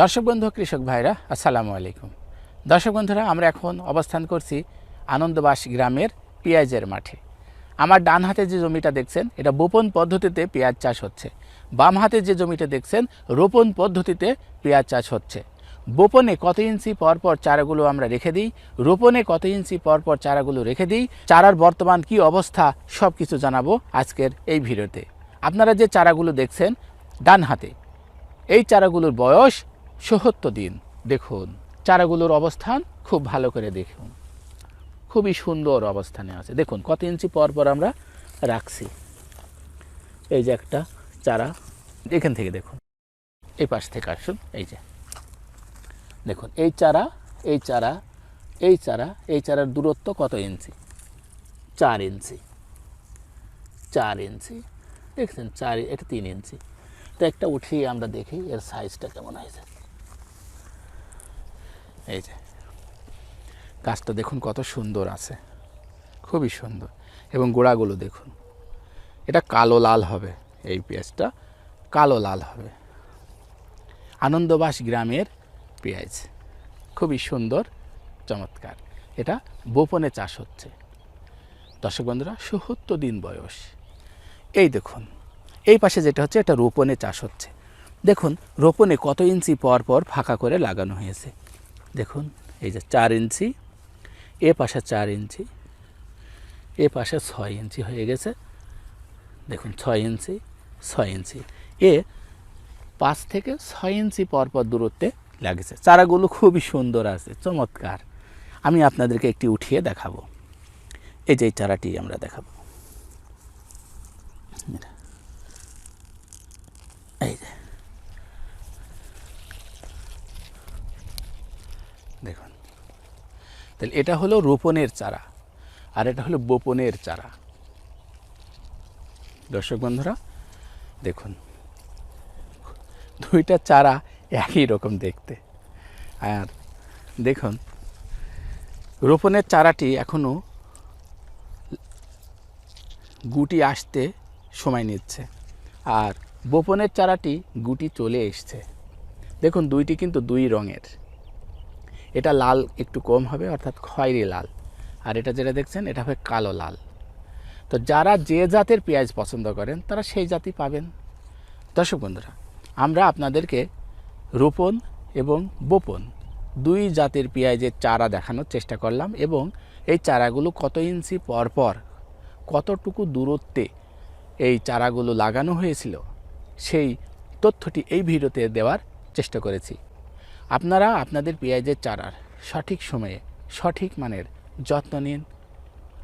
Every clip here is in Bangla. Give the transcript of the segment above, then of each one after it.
দর্শক বন্ধু, কৃষক ভাইরা, আসসালামু আলাইকুম। দর্শক বন্ধুরা, আমরা এখন অবস্থান করছি আনন্দবাস গ্রামের পেঁয়াজের মাঠে। আমার ডান হাতে যে জমিটা দেখছেন, এটা বোপন পদ্ধতিতে পেঁয়াজ চাষ হচ্ছে। বাম হাতে যে জমিটা দেখছেন, রোপণ পদ্ধতিতে পেঁয়াজ চাষ হচ্ছে। বোপনে কত ইঞ্চি পর পর চারাগুলো আমরা রেখে দিই? রোপণে কত ইঞ্চি পর পর চারাগুলো রেখে দিই? চারার বর্তমান কি অবস্থা? সব কিছু জানাব আজকের এই ভিডিওতে। আপনারা যে চারাগুলো দেখছেন, ডান হাতে, এই চারাগুলোর বয়স সত্তর দিন। দেখুন, চারাগুলোর অবস্থান খুব ভালো করে দেখুন। খুবই সুন্দর অবস্থানে আছে। দেখুন, কত ইঞ্চি পর পর আমরা রাখছি। এই যে একটা চারা, এখান থেকে দেখুন। এই পাশ থেকে আসুন, এই যে। দেখুন, এই চারা এই চারা এই চারা, এই চারার দূরত্ব কত ইঞ্চি? চার ইঞ্চি। চার ইঞ্চি। দেখছেন, চার, এটা তিন ইঞ্চি। তো একটা উঠিয়ে আমরা দেখি এর সাইজটা কেমন হয়েছে। এই যে। গাছটা দেখুন কত সুন্দর আছে। খুবই সুন্দর। এবং গোড়াগুলো দেখুন। এটা কালো লাল হবে এই পেঁয়াজটা। কালো লাল হবে। আনন্দবাস গ্রামের পেঁয়াজ। খুবই সুন্দর, চমৎকার। এটা বোপনে চাষ হচ্ছে। দর্শক বন্ধুরা, সত্তর দিন বয়স। এই দেখুন, এই পাশে যেটা হচ্ছে, এটা রোপণে চাষ হচ্ছে। দেখুন, রোপণে কত ইঞ্চি পর পর ফাঁকা করে লাগানো হয়েছে। দেখুন, এই যে চার ইঞ্চি, এ পাশে চার ইঞ্চি, এ পাশে ছয় ইঞ্চি হয়ে গেছে। দেখুন, ছয় ইঞ্চি ছয় ইঞ্চি। এ পাঁচ থেকে ছয় ইঞ্চি পর পর দূরত্বে লাগেছে। চারাগুলো খুবই সুন্দর আছে, চমৎকার। আমি আপনাদেরকে একটি উঠিয়ে দেখাবো। এই যে এই চারাটি আমরা দেখাবো। এই যে। দেখুন। তাহলে এটা হলো রোপণের চারা আর এটা হলো বোপনের চারা। দর্শক বন্ধুরা, দেখুন, দুইটা চারা একই রকম দেখতে। আর দেখুন, রোপণের চারাটি এখনও গুটি আসতে সময় নিচ্ছে আর বোপনের চারাটি গুটি চলে এসছে। দেখুন, দুইটি কিন্তু দুই রঙের। এটা লাল একটু কম হবে, অর্থাৎ খয়েরি লাল। আর এটা যেটা দেখছেন, এটা হবে কালো লাল। তো যারা যে জাতের পেঁয়াজ পছন্দ করেন, তারা সেই জাতি পাবেন। দর্শক বন্ধুরা, আমরা আপনাদেরকে রোপণ এবং বোপন দুই জাতের পেঁয়াজের চারা দেখানোর চেষ্টা করলাম এবং এই চারাগুলো কত ইঞ্চি পর পর, কতটুকু দূরত্বে এই চারাগুলো লাগানো হয়েছিল, সেই তথ্যটি এই ভিডিওতে দেওয়ার চেষ্টা করেছি। আপনারা আপনাদের পেঁয়াজের চারার সঠিক সময়ে সঠিক মানের যত্ন নিন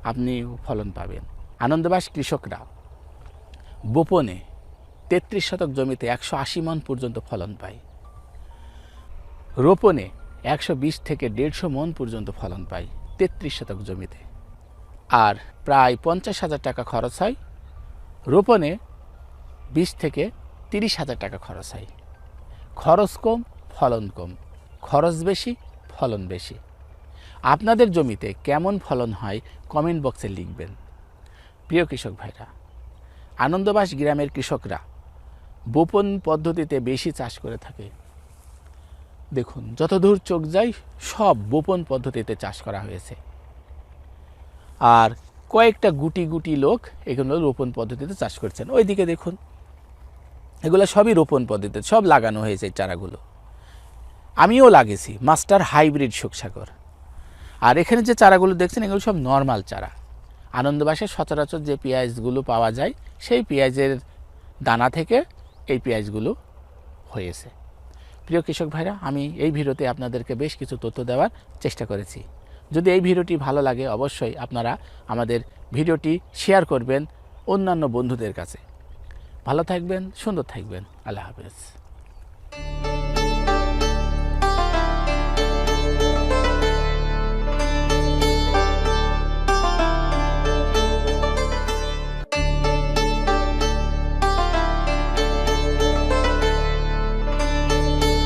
আপনি ফলন পাবেন। আনন্দবাস কৃষকরা বোপনে তেত্রিশ শতক জমিতে একশো আশি মন পর্যন্ত ফলন পায়। রোপণে একশো বিশ থেকে দেড়শো মন পর্যন্ত ফলন পায় তেত্রিশ শতক জমিতে। আর প্রায় পঞ্চাশ হাজার টাকা খরচ হয়। রোপণে বিশ থেকে তিরিশ হাজার টাকা খরচ হয়। খরচ কম ফলন কম, খরচ বেশি, ফলন বেশি। আপনাদের জমিতে কেমন ফলন হয় কমেন্ট বক্সে লিখবেন। প্রিয় কৃষক ভাইরা, আনন্দবাস গ্রামের কৃষকরা বোপন পদ্ধতিতে বেশি চাষ করে থাকে। দেখুন, যতদূর চোখ যায়, সব বোপন পদ্ধতিতে চাষ করা হয়েছে। আর কয়েকটা গুটি গুটি লোক এগুলো রোপণ পদ্ধতিতে চাষ করছেন। ওইদিকে দেখুন, এগুলো সবই রোপণ পদ্ধতিতে, সব লাগানো হয়েছে চারাগুলো। আমিও লাগিয়েছি, মাস্টার হাইব্রিড সুখসাগর আর এখানে যে চারাগুলো দেখছেন, এগুলো সব নর্মাল চারা। আনন্দবাসে সচরাচর যে পেঁয়াজগুলো পাওয়া যায়, সেই পেঁয়াজের দানা থেকে এই পেঁয়াজগুলো হয়েছে। প্রিয় কৃষক ভাইরা, আমি এই ভিডিওতে আপনাদেরকে বেশ কিছু তথ্য দেওয়ার চেষ্টা করেছি। যদি এই ভিডিওটি ভালো লাগে, অবশ্যই আপনারা আমাদের ভিডিওটি শেয়ার করবেন অন্যান্য বন্ধুদের কাছে। ভালো থাকবেন, সুন্দর থাকবেন। আল্লাহ হাফেজ।